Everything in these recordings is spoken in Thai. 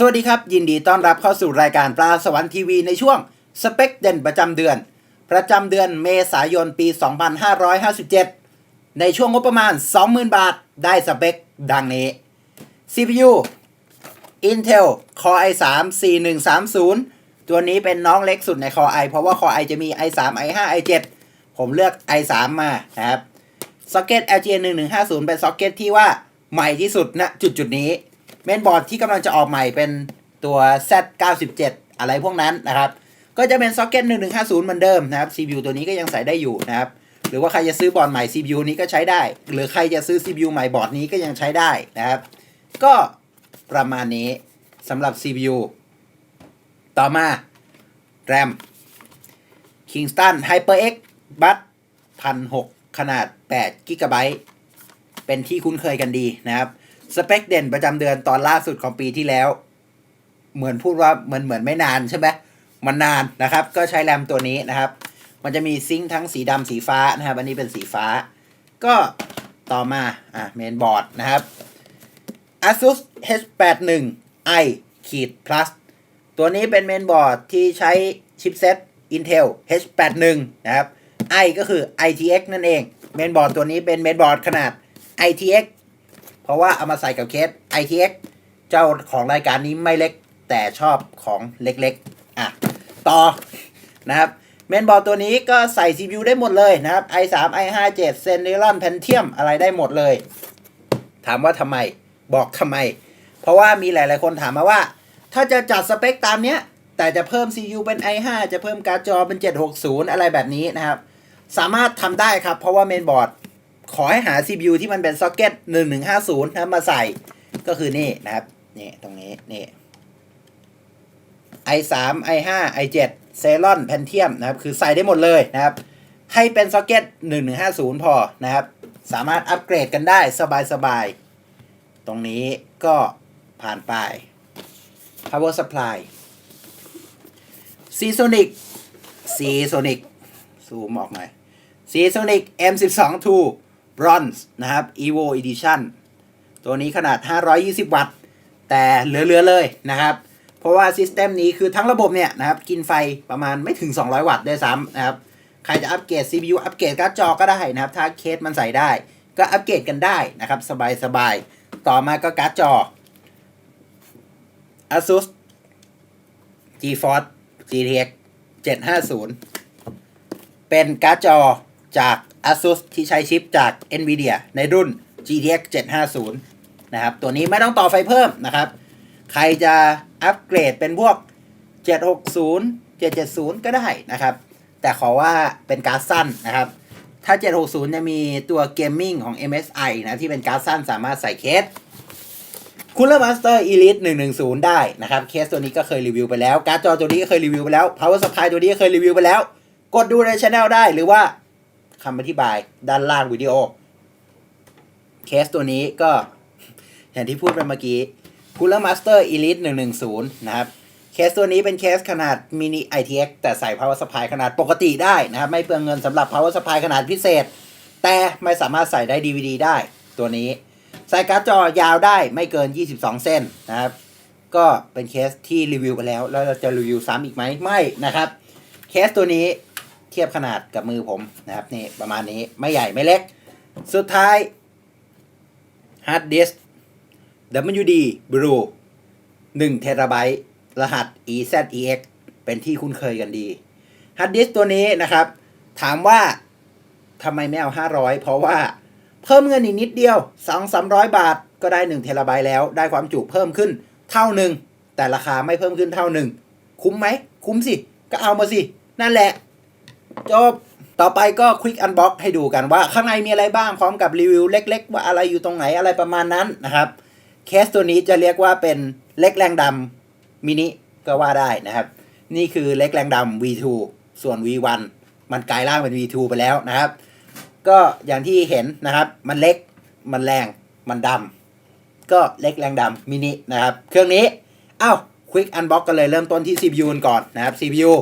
สวัสดีครับ ยินดีต้อนรับเข้าสู่รายการปลาสวรรค์ทีวีในช่วงสเปคเด่นประจำเดือน ประจำเดือนเมษายนปี 2557 ในช่วงงบประมาณ 20,000 บาท ได้สเปคดังนี้ CPU Intel Core i3 4130 ตัวนี้เป็นน้องเล็กสุดใน Core i เพราะว่า Core i จะมี i3 i5 i7 ผมเลือก i3 มานะครับซ็อกเก็ต LGA 1150 เป็นซ็อกเก็ตที่ว่าใหม่ที่สุดณจุดจุดนี้ เมนบอร์ดที่กำลังจะออกใหม่เป็นตัว Z97 อะไรพวกนั้นนะครับ ก็จะเป็นซ็อกเก็ต1150 เหมือนเดิมนะครับ CPU ตัวนี้ก็ยังใส่ได้อยู่นะครับ หรือว่าใครจะซื้อบอร์ดใหม่ CPU นี้ก็ใช้ได้ หรือใครจะซื้อ CPU ใหม่บอร์ดนี้ก็ยังใช้ได้นะครับ ก็ประมาณนี้สำหรับ CPU ต่อมา RAM Kingston HyperX Bus 1006ขนาด8 g b เป็นที่คุ้นเคยกันดีนะครับ สเปคเด่นประจำเดือนตอนล่าสุดของปีที่แล้ว เหมือนพูดว่าเหมือนเหมือนไม่นานใช่ไหมมันนานนะครับ ก็ใช้แรมตัวนี้นะครับ มันจะมีซิงค์ทั้งสีดำสีฟ้านะครับ อันนี้เป็นสีฟ้า ก็ต่อมาอะเมนบอร์ดนะครับ ASUS H81i ขีด plus ตัวนี้เป็นเมนบอร์ดที่ใช้ชิปเซ็ต Intel H81 นะครับ i ก็คือ ITX นั่นเอง เมนบอร์ดตัวนี้เป็นเมนบอร์ดขนาด ITX เพราะว่าเอามาใส่กับเคส ITX เจ้าของรายการนี้ไม่เล็กแต่ชอบของเล็กๆ อะ ต่อนะครับเมนบอร์ดตัวนี้ก็ใส่ CPU ได้หมดเลยนะครับ i3 i5 7 Celeron Pentium อะไรได้หมดเลย ถามว่าทำไมบอกทำไม เพราะว่ามีหลาย ๆ คนถามมาว่า ถ้าจะจัดสเปคตามเนี้ย แต่จะเพิ่ม CPU เป็น i5 จะเพิ่มการ์ดจอเป็น 760 อะไรแบบนี้นะครับ สามารถทำได้ครับ เพราะว่าเมนบอร์ด ขอให้หา CPU ที่มันเป็นซ็อกเก็ต1150นะมาใส่ก็คือนี่นะครับ นี่ตรงนี้ นี่ i3 i5 i7 Celeron Pentium นะครับ คือใส่ได้หมดเลยนะครับ ให้เป็นซ็อกเก็ต1150 พอนะครับ สามารถอัปเกรดกันได้สบายๆ ตรงนี้ก็ผ่านไป power supply Seasonic Seasonic ซูมออกหน่อย Seasonic M12 2 Bronze นะครับ Evo Edition ตัวนี้ขนาด 520 วัตต์ แต่เหลือๆเลยนะครับ เพราะว่าซิสเต็มนี้คือทั้งระบบเนี่ยนะครับ กินไฟประมาณไม่ถึง 200 วัตต์ด้วยซ้ำนะครับ ใครจะอัปเกรด CPU อัปเกรดการ์ดจอก็ได้นะครับ ถ้าเคสมันใส่ได้ ก็อัปเกรดกันได้นะครับ สบายๆ ต่อมาก็การ์ดจอ ASUS GeForce GTX 750 เป็นการ์ดจอ จาก ASUS ที่ใช้ชิปจาก NVIDIA ในรุ่น GTX 750 นะครับ ตัวนี้ไม่ต้องต่อไฟเพิ่มนะครับ ใครจะอัปเกรดเป็นพวก 760 770 ก็ได้นะครับ แต่ขอว่าเป็นการ์ดสั้นนะครับ ถ้า 760 จะมีตัวเกมมิ่งของ MSI นะ ที่เป็นการ์ดสั้นสามารถใส่เคส Cooler Master Elite 110ได้นะครับ เคสตัวนี้ก็เคยรีวิวไปแล้ว การ์ดจอตัวนี้ก็เคยรีวิวไปแล้ว Power Supply ตัวนี้ก็เคยรีวิวไปแล้ว กดดูในช anel ได้หรือว่า คำอธิบายด้านล่างวิดีโอ เคสตัวนี้ก็ อย่างที่พูดไปเมื่อกี้ Cooler Master Elite 110 นะครับ เคสตัวนี้เป็นเคสขนาด mini ITX แต่ใส่ power supply ขนาดปกติได้นะครับ ไม่เปลืองเงินสำหรับ power supply ขนาดพิเศษ แต่ไม่สามารถใส่ได้ DVD ได้ตัวนี้ ใส่การ์ดจอยาวได้ไม่เกิน 22 เส้นนะครับ ก็เป็นเคสที่รีวิวไปแล้ว แล้วเราจะรีวิวซ้ำอีกไหมไม่นะครับ เคสตัวนี้ เทียบขนาดกับมือผมนะครับนี่ประมาณนี้ไม่ใหญ่ไม่เล็ก สุดท้าย hard disk WD Blue 1 t b รหัส EZEX เป็นที่คุ้นเคยกันดีฮาร์ดดิสก์ตัวนี้นะครับ ถามว่าทำไมไม่เอา 500 เพราะว่าเพิ่มเงินอีกนิดเดียว 2-300 บาทก็ได้1เทราไบต์แล้ว ได้ความจุเพิ่มขึ้นเท่าหนึ่ง แต่ราคาไม่เพิ่มขึ้นเท่าหนึ่ง คุ้มไหม คุ้มสิ ก็เอามาสิ นั่นแหละ จบ ต่อไปก็ควิกอันบ็อกให้ดูกันว่าข้างในมีอะไรบ้างพร้อมกับรีวิวเล็ก ๆ ว่าอะไรอยู่ตรงไหนอะไรประมาณนั้นนะครับเคสตัวนี้จะเรียกว่าเป็นเล็กแรงดำมินิก็ว่าได้นะครับ นี่คือเล็กแรงดำ V2 ส่วน V1 มันกลายร่างเป็น V2 ไปแล้วนะครับ ก็อย่างที่เห็นนะครับ มันเล็กมันแรงมันดำก็เล็กแรงดำมินินะครับ เครื่องนี้อ้าวควิกอันบ็อกกันเลยเริ่มต้นที่ CPU ก่อนนะครับ CPU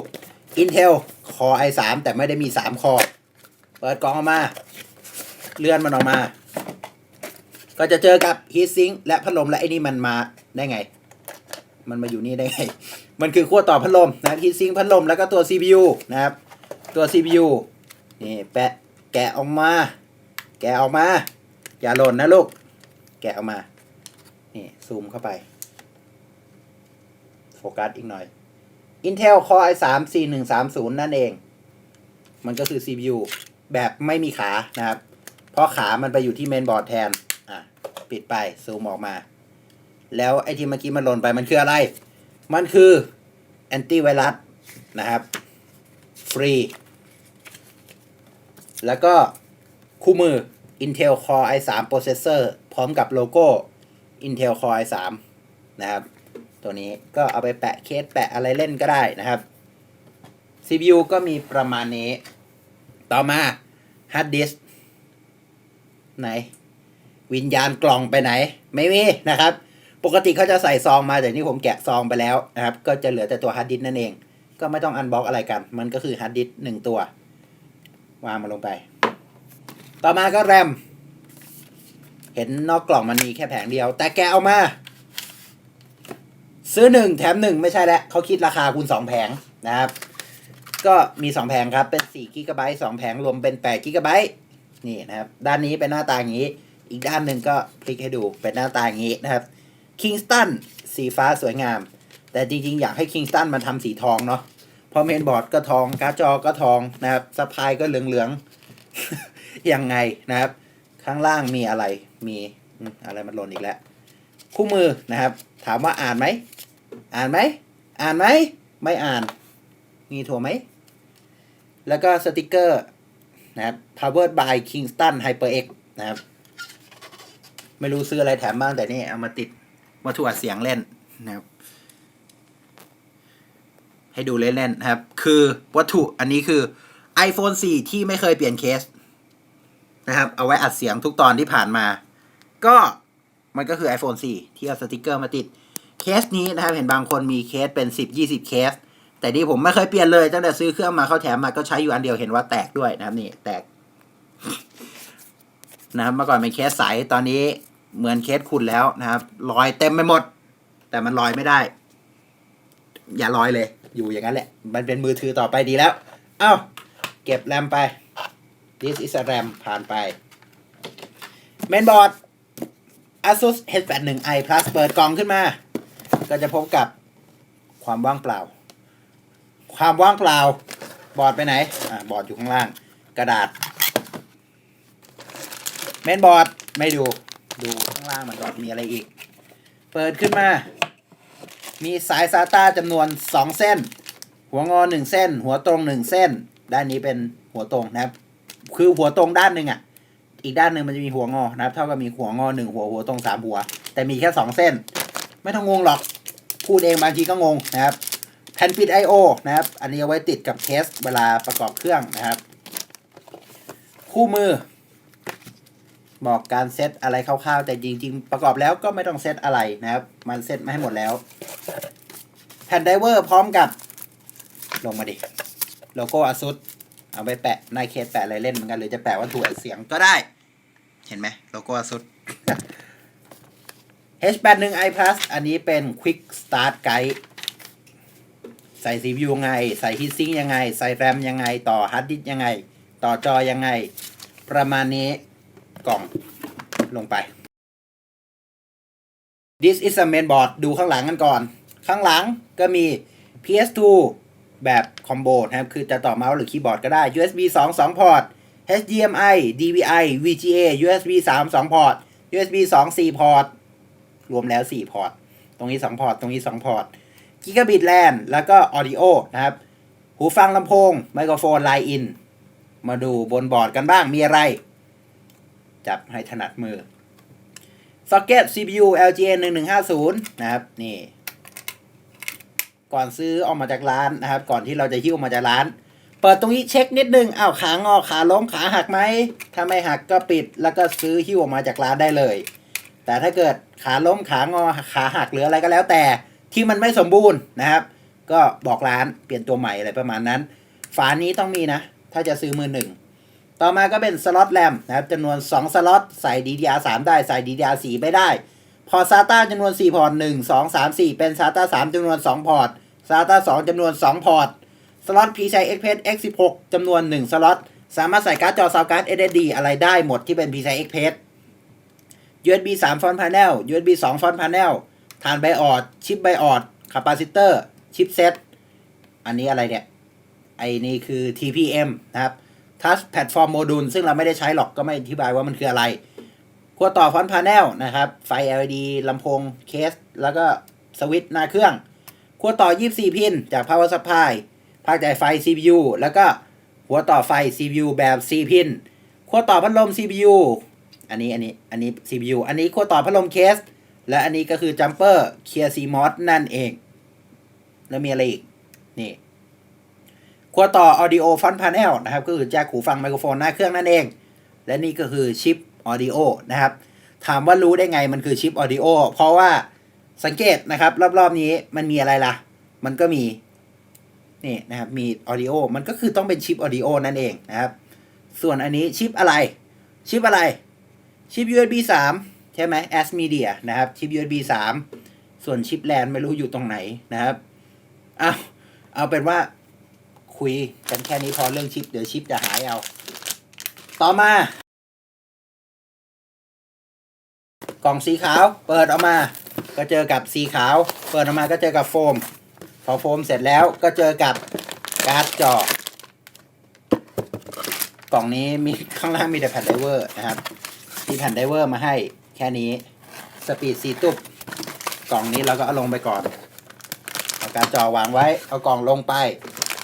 Intel Core i3 แต่ไม่ได้มี 3 คอ เปิดกล่องออกมา เลื่อนมันออกมา ก็จะเจอกับ heat sink และพัดลมและไอ้นี่มันมาได้ไง มันมาอยู่นี่ได้ไง มันคือขั้วต่อพัดลมนะครับฮีทซิงค์พัดลมแล้วก็ตัว CPU นะครับ ตัว CPU นี่แปะแกะออกมา แกะออกมา อย่าหล่นนะลูก แกะออกมา นี่ซูมเข้าไป โฟกัสอีกหน่อย Intel Core i3 4130นั่นเอง มันก็คือ CPU แบบไม่มีขานะครับ เพราะขามันไปอยู่ที่เมนบอร์ดแทน อะ ปิดไป ซูมออกมา แล้วไอ้ที่เมื่อกี้มันหล่นไปมันคืออะไร มันคือแอนตี้ไวรัสนะครับ ฟรี แล้วก็คู่มือ Intel Core i3 Processor พร้อมกับโลโก้ Intel Core i3 นะครับ ตัวนี้ก็เอาไปแปะเคสแปะอะไรเล่นก็ได้นะครับ CPU ก็มีประมาณนี้ ต่อมา Hard Disk ไหน วิญญาณกล่องไปไหน ไม่มีนะครับ ปกติเขาจะใส่ซองมาแต่นี่ผมแกะซองไปแล้วนะครับ ก็จะเหลือแต่ตัวฮาร์ดดิสนั่นเอง ก็ไม่ต้องอันบ็อกอะไรกัน มันก็คือฮาร์ดดิสหนึ่งตัว วางมาลงไป ต่อมาก็แรม เห็นนอกกล่องมันมีแค่แผงเดียว แต่แกเอามา ซื้อหนึ่งแถมหนึ่งไม่ใช่แล้วเขาคิดราคาคูณสองแผงนะครับ ก็มีสองแผงครับเป็นสี่กิกะไบต์สองแผงรวมเป็นแปดกิกะไบต์นี่นะครับ ด้านนี้เป็นหน้าตาอย่างนี้ อีกด้านหนึ่งก็พลิกให้ดูเป็นหน้าตาอย่างนี้นะครับคิงสตันสีฟ้าสวยงาม แต่จริงๆ อยากให้คิงสตันมาทำสีทองเนาะเพราะเมนบอร์ดก็ทองการ์ดจอก็ทองนะครับสปายก็เหลืองๆยังไงนะครับ ข้างล่างมีอะไรมีอืมอะไรมันหล่นอีกแล้ว คู่มือนะครับ ถามว่าอ่านไหม อ่านไหม อ่านไหม ไม่อ่าน มีถั่วไหม แล้วก็สติกเกอร์นะครับ powered by Kingston HyperX นะครับ ไม่รู้ซื้ออะไรแถมบ้างแต่นี่เอามาติดวัตถุอัดเสียงเล่นนะครับ ให้ดูเล่นๆนะครับ คือวัตถุอันนี้คือ iPhone 4 ที่ไม่เคยเปลี่ยนเคสนะครับ เอาไว้อัดเสียงทุกตอนที่ผ่านมา ก็ มันก็คือ iPhone 4 ที่เอาสติกเกอร์มาติด เคสนี้นะครับ เห็นบางคนมีเคสเป็น 10 20 เคส แต่นี่ผมไม่เคยเปลี่ยนเลยตั้งแต่ซื้อเครื่องมาเข้าแถมมาก็ใช้อยู่อันเดียวเห็นว่าแตกด้วยนะครับนี่แตกนะครับเมื่อก่อนเป็นเคสใสตอนนี้เหมือนเคสขุ่นแล้วนะครับรอยเต็มไปหมด แต่มันลอยไม่ได้ อย่าลอยเลย อยู่อย่างนั้นแหละ มันเป็นมือถือต่อไปดีแล้ว เอ้า เก็บแรมไป this is a RAM ผ่านไปเมนบอร์ด Asus H81i Plus เปิดกล่องขึ้นมา ก็จะพบกับความว่างเปล่า ความว่างเปล่า บอร์ดไปไหน อ่า บอร์ดอยู่ข้างล่าง กระดาษ เมนบอร์ด ไม่ดู ดูข้างล่างมันก่อนมีอะไรอีก เปิดขึ้นมา มีสาย SATA จำนวน 2 เส้น หัวงอ 1 เส้น หัวตรง 1 เส้น ด้านนี้เป็นหัวตรงนะครับ คือหัวตรงด้านหนึ่งอะ อีกด้านหนึ่งมันจะมีหัวงอนะครับ เท่ากับมีหัวงอหนึ่งหัวหัวตรงสามหัว แต่มีแค่สองเส้น ไม่ต้องงงหรอก พูดเองบางทีก็งงนะครับแผ่นปิด I/O นะครับ อันนี้เอาไว้ติดกับเคสเวลาประกอบเครื่องนะครับ คู่มือ บอกการเซตอะไรคร่าวๆ แต่จริงๆ ประกอบแล้วก็ไม่ต้องเซตอะไรนะครับ มันเซตมาให้หมดแล้ว แผ่นไดเวอร์พร้อมกับ ลงมาดิ โลโก้ ASUS เอาไปแปะในเคสแปะอะไรเล่นเหมือนกันหรือจะแปะวัตถุเสียงก็ได้ เห็นไหมโลโก้ ASUS H81i Plus อันนี้เป็น Quick Start Guide ใส่ CPU ยังไง ใส่ Heatsink ยังไง ใส่ RAM ยังไง ต่อ Hard Disk ยังไง ต่อจอยังไง ประมาณนี้กล่องลงไป This is a main board ดูข้างหลังกันก่อน ข้างหลังก็มี PS2 แบบคอมโบนะครับ คือจะต่อเมาส์หรือคีย์บอร์ดก็ได้ USB 2 2 พอร์ต HDMI DVI VGA USB 3 2 พอร์ต USB 2 4 พอร์ต รวมแล้ว 4 พอร์ต ตรงนี้ 2 พอร์ต ตรงนี้ 2 พอร์ต Gigabit LAN แล้วก็ Audio นะครับ หูฟังลำโพง ไมโครโฟน Line In มาดูบนบอร์ดกันบ้าง มีอะไร จับให้ถนัดมือ Socket CPU LGA 1150 นะครับ นี่ ก่อนซื้อออกมาจากร้านนะครับ ก่อนที่เราจะหิ้วมาจากร้าน เปิดตรงนี้เช็คนิดนึงอ้าวขางอขาล้มขาหักไหมถ้าไม่หักก็ปิด แล้วก็ซื้อหิ้วออกมาจากร้านได้เลย แต่ถ้าเกิดขาล้มขางอขาหักหรืออะไรก็แล้วแต่ที่มันไม่สมบูรณ์นะครับ ก็บอกร้านเปลี่ยนตัวใหม่อะไรประมาณนั้น ฝานี้ต้องมีนะ ถ้าจะซื้อมือหนึ่งต่อมาก็เป็นสล็อตแรมนะครับจำนวน 2 สล็อตใส่ DDR3 ได้ใส่ DDR4 ไม่ได้ พอร์ต SATA จำนวน 4 พอร์ต 1 2 3 4 เป็น SATA 3จำนวน 2 พอร์ต SATA 2จำนวน 2 พอร์ต สล็อต PCI Express X16 จำนวน 1 สล็อต สามารถใส่การ์ดจอซาวการ์ด SSD อะไรได้หมดที่เป็น PCI Express USB 3 front panel USB 2 front panel ฐานไบออด ชิปไบออดคาปาซิเตอร์ ชิปเซต อันนี้อะไรเนี่ย ไอ้นี่คือ TPM นะครับ Touch Platform Module ซึ่งเราไม่ได้ใช้หรอกก็ไม่อธิบายว่ามันคืออะไร ขั้วต่อฟอนต์พา n นลนะครับ ไฟ LED ลำโพงเคส แล้วก็สวิตช์หน้าเครื่องขั้วต่อ 24 พิน จาก Power Supply ภาคจ่ายไฟ CPU แล้วก็หัวต่อไฟ CPU แบบ 4 พินขั้วต่อพัดลม CPU อันนี้อันนี้อันนี้ CPU อันนี้ขั้วต่อพัดลมเคส และอันนี้ก็คือ Jumper Clear CMOS นั่นเอง แล้วมีอะไรอีก นี่ขั้วต่อ Audio Front Panel นะครับ ก็คือแจ็คหูฟังไมโครโฟนหน้าเครื่องนั่นเอง และนี่ก็คือชิป Audio นะครับ ถามว่ารู้ได้ไงมันคือชิป Audio เพราะว่าสังเกตนะครับ รอบๆนี้มันมีอะไรล่ะ มันก็มี นี่นะครับ มี Audio มันก็คือต้องเป็นชิป Audio นั่นเองนะครับ ส่วนอันนี้ชิปอะไร ชิปอะไร ชิป USB 3 ใช่ไหม As Media นะครับ ชิป USB 3 ส่วนชิปแลนไม่รู้อยู่ตรงไหนนะครับ เอาเอาเป็นว่าคุยกันแค่นี้พอเรื่องชิป เดี๋ยวชิปจะหายเอา ต่อมา กล่องสีขาวเปิดออกมา ก็เจอกับสีขาว เปิดออกมาก็เจอกับโฟม พอโฟมเสร็จแล้วก็เจอกับการ์ดจอกล่องนี้มีข้างล่างมีแต่แผ่นไดเวอร์นะครับมีแผ่นไดเวอร์มาให้แค่นี้สปีดสีตุบกล่องนี้เราก็เอาลงไปก่อนเอาการ์ดจอวางไว้ เอากล่องลงไป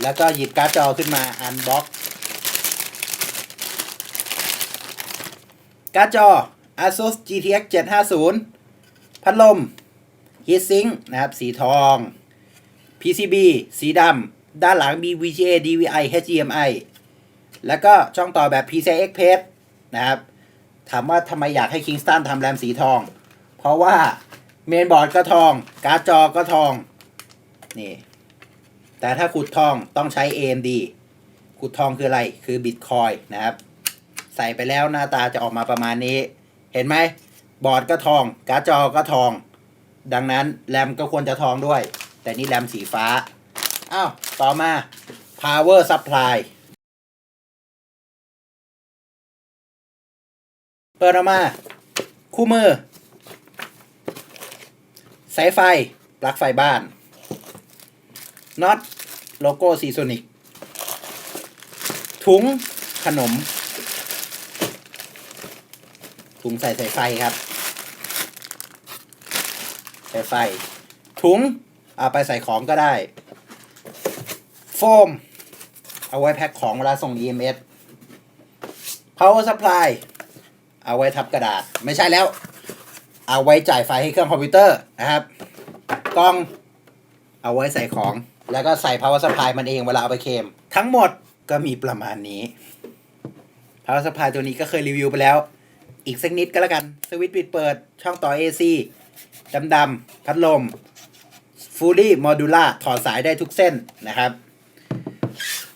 แล้วก็หยิบการ์ดจอขึ้นมาอันบ็อกการ์ดจอ ASUS GTX 750 พัดลม Heatsink นะครับ สีทอง PCB สีดำ ด้านหลังมี VGA DVI HDMI แล้วก็ช่องต่อแบบ PCI Express นะครับ ถามว่าทำไมอยากให้ Kingston ทำแรมสีทอง เพราะว่าเมนบอร์ดก็ทอง การ์ดจอก็ทอง นี่ แต่ถ้าขุดทองต้องใช้ AMD ขุดทองคืออะไร คือ Bitcoin นะครับ ใส่ไปแล้วหน้าตาจะออกมาประมาณนี้ เห็นไหมบอร์ดก็ทองการ์ดจอก็ทอง ดังนั้นแรมก็ควรจะทองด้วย แต่นี่แรมสีฟ้าอ้าวต่อมา power supply เปิดออกมา คู่มือ สายไฟปลั๊กไฟบ้านน็อตโลโก้ซีโซนิกถุงขนม ถุงใส่สายไฟครับสายไฟ ถุงเอาไปใส่ของก็ได้ โฟม เอาไว้แพ็คของเวลาส่ง EMS power supply เอาไว้ทับกระดาษ ไม่ใช่แล้ว เอาไว้จ่ายไฟให้เครื่องคอมพิวเตอร์นะครับกล้องเอาไว้ใส่ของ แล้วก็ใส่ power supply มันเองเวลาเอาไปเคลมทั้งหมดก็มีประมาณนี้ power supply ตัวนี้ก็เคยรีวิวไปแล้ว อีกสักนิดก็แล้วกัน สวิตช์ปิดเปิด ช่องต่อ AC ดำดำพัดลม fully modular ถอดสายได้ทุกเส้นนะครับ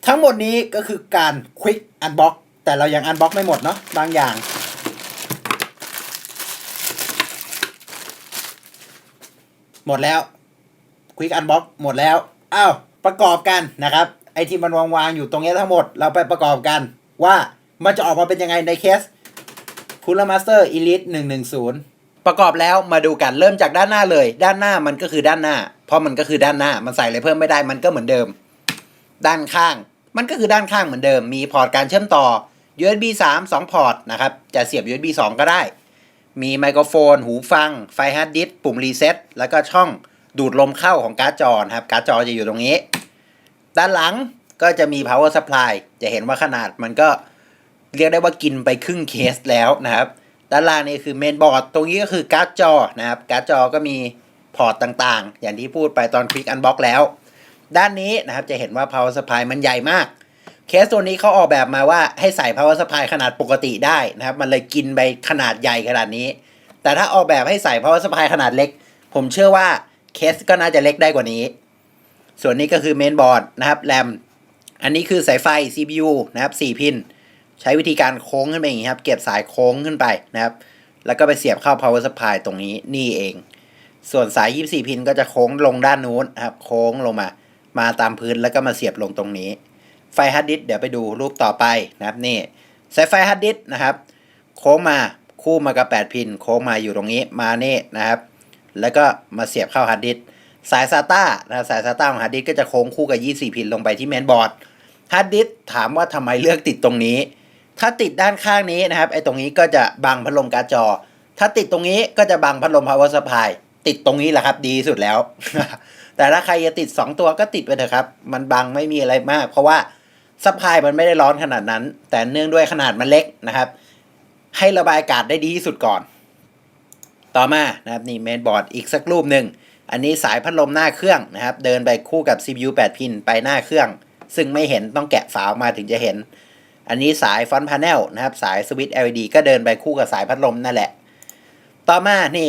ทั้งหมดนี้ก็คือการ quick unbox แต่เรายัง unbox ไม่หมดเนาะบางอย่าง หมดแล้ว Quick Unbox หมดแล้วอ้าวประกอบกันนะครับไอที่มันวางๆอยู่ตรงนี้ทั้งหมดเราไปประกอบกันว่ามันจะออกมาเป็นยังไงในเคส c o o l e r Master Elite 110ประกอบแล้วมาดูกันเริ่มจากด้านหน้าเลย ด้านหน้ามันก็คือด้านหน้า เพราะมันก็คือด้านหน้ามันใส่อะไรเพิ่มไม่ได้มันก็เหมือนเดิม ด้านข้าง มันก็คือด้านข้างเหมือนเดิม มีพอร์ตการเชื่อมต่อ USB 3 2 พอร์ตนะครับจะเสียบ USB 2 ก็ได้ มีไมโครโฟน หูฟัง ไฟฮาร์ดดิสก์ปุ่มรีเซ็ตแล้วก็ช่องดูดลมเข้าของการ์ดจอนะครับการ์ดจอจะอยู่ตรงนี้ ด้านหลังก็จะมี power supply จะเห็นว่าขนาดมันก็ เรียกได้ว่ากินไปครึ่งเคสแล้วนะครับด้านล่างนี่คือเมนบอร์ดตรงนี้ก็คือการ์ดจอนะครับการ์ดจอก็มีพอร์ตต่างๆ อย่างที่พูดไปตอนคลิกอันบ็อกแล้ว ด้านนี้นะครับจะเห็นว่า power supply มันใหญ่มากเคสตัวนี้เขาออกแบบมาว่าให้ใส่ power supply ขนาดปกติได้นะครับ มันเลยกินไปขนาดใหญ่ขนาดนี้ แต่ถ้าออกแบบให้ใส่ power supply ขนาดเล็ก ผมเชื่อว่าเคสก็น่าจะเล็กได้กว่านี้ ส่วนนี้ก็คือเมนบอร์ดนะครับแรมอันนี้คือสายไฟ CPU นะครับ 4 พิน ใช้วิธีการโค้งขึ้นไปอย่างนี้ครับ เก็บสายโค้งขึ้นไปนะครับ แล้วก็ไปเสียบเข้า power supply ตรงนี้นี่เอง ส่วนสาย 24 พินก็จะโค้งลงด้านนู้นครับ โค้งลงมา มาตามพื้นแล้วก็มาเสียบลงตรงนี้ ไฟฮาร์ดดิสก์เดี๋ยวไปดูรูปต่อไปนะครับนี่สายไฟฮาร์ดดิสก์นะครับ โค้งมาคู่มากับ 8 พิน โค้งมาอยู่ตรงนี้มาเนี่นะครับ แล้วก็มาเสียบเข้าฮาร์ดดิสก์สาย SATA นะสาย SATA ของฮาร์ดดิสก์ก็จะโค้งคู่กับ 24 พินลงไปที่เมนบอร์ดฮาร์ดดิสก์ถามว่าทำไมเลือกติดตรงนี้ ถ้าติดด้านข้างนี้นะครับไอ้ตรงนี้ก็จะบังพัดลมการ์ดจอ ถ้าติดตรงนี้ก็จะบังพัดลม power supply ติดตรงนี้แหละครับดีสุดแล้ว แต่ถ้าใครจะติด 2 ตัวก็ติดไปเถอะครับ มันบังไม่มีอะไรมาก เพราะว่าซัพพลายมันไม่ได้ร้อนขนาดนั้น แต่เนื่องด้วยขนาดมันเล็กนะครับ ให้ระบายอากาศได้ดีที่สุดก่อน ต่อมานะครับนี่เมนบอร์ดอีกสักรูปหนึ่ง อันนี้สายพัดลมหน้าเครื่องนะครับ เดินไปคู่กับ CPU 8 พินไปหน้าเครื่อง ซึ่งไม่เห็นต้องแกะฝาออกมาถึงจะเห็น อันนี้สายฟอนต์พาเนลนะครับ สายสวิตช์ LED ก็เดินไปคู่กับสายพัดลมนั่นแหละ ต่อมานี่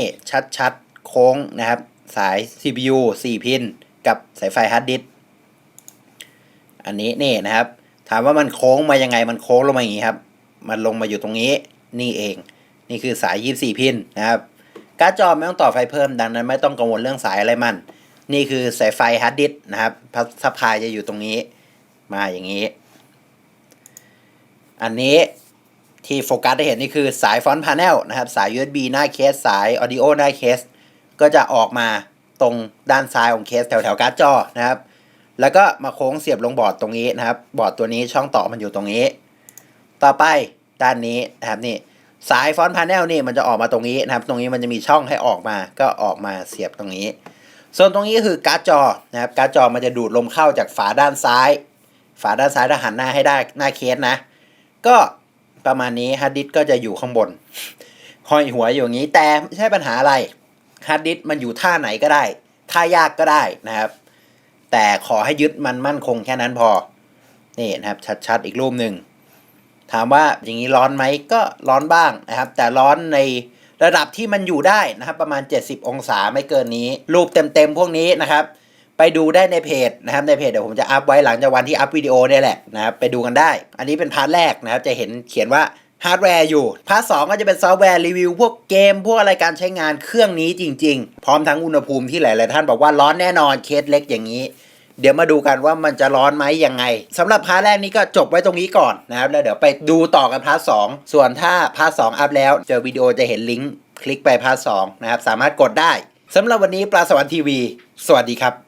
ชัดๆ โค้งนะครับ สาย CPU 4 พิน กับสายไฟฮาร์ดดิสอันนี้นี่นะครับ ถามว่ามันโค้งมายังไงมันโค้งลงมาอย่างนี้ครับ มันลงมาอยู่ตรงนี้นี่เอง นี่คือสาย 24 พินนะครับการ์ดจอไม่ต้องต่อไฟเพิ่มดังนั้นไม่ต้องกังวลเรื่องสายอะไรมัน นี่คือสายไฟฮาร์ดดิสนะครับพัสพายจะอยู่ตรงนี้มาอย่างนี้ อันนี้ที่โฟกัสได้เห็นนี่คือสายฟอนต์พาเนลนะครับ สาย USB หน้าเคส สาย Audio หน้าเคส ก็จะออกมาตรงด้านซ้ายของเคสแถวแถวๆการ์ดจอนะครับ แล้วก็มาโค้งเสียบลงบอร์ดตรงนี้นะครับ บอร์ดตัวนี้ช่องต่อมันอยู่ตรงนี้ ต่อไปด้านนี้นะครับนี่สายฟอนต์พาเนลนี่มันจะออกมาตรงนี้นะครับ ตรงนี้มันจะมีช่องให้ออกมาก็ออกมาเสียบตรงนี้ ส่วนตรงนี้คือการ์ดจอนะครับการ์ดจอมันจะดูดลมเข้าจากฝาด้านซ้าย ฝาด้านซ้ายถ้าหันหน้าให้ได้หน้าเคสนะ ก็ประมาณนี้ฮาร์ดดิสก็จะอยู่ข้างบนห้อยหัวอยู่อย่างนี้ แต่ไม่ใช่ปัญหาอะไรฮาร์ดดิสมันอยู่ท่าไหนก็ได้ ท่ายากก็ได้นะครับ แต่ขอให้ยึดมันมั่นคงแค่นั้นพอ นี่นะครับชัดๆอีกรูปหนึ่งถามว่าอย่างนี้ร้อนไหมก็ร้อนบ้างนะครับ แต่ร้อนในระดับที่มันอยู่ได้นะครับ ประมาณ 70 องศาไม่เกินนี้ รูปเต็มๆพวกนี้นะครับ ไปดูได้ในเพจนะครับในเพจเดี๋ยวผมจะอัพไว้หลังจากวันที่อัพวิดีโอเนี่ยแหละนะครับไปดูกันได้ อันนี้เป็นพาร์ทแรกนะครับจะเห็นเขียนว่าฮาร์ดแวร์อยู่ พาร์ทสองก็จะเป็นซอฟต์แวร์รีวิวพวกเกม พวกอะไรการใช้งานเครื่องนี้จริง ๆ พร้อมทั้งอุณหภูมิที่หลาย ๆ ท่านบอกว่าร้อนแน่นอนเคสเล็กอย่างนี้ เดี๋ยวมาดูกันว่ามันจะร้อนไหมยังไงสำหรับพาร์ทแรกนี้ก็จบไว้ตรงนี้ก่อนนะครับแล้วเดี๋ยวไปดูต่อกันพาร์ทสองส่วนถ้าพาร์ทสองอัพแล้ว เจอวิดีโอจะเห็นลิงก์คลิกไปพาร์ทสองนะครับสามารถกดได้สำหรับวันนี้ปลาสวรรค์ทีวี สวัสดีครับ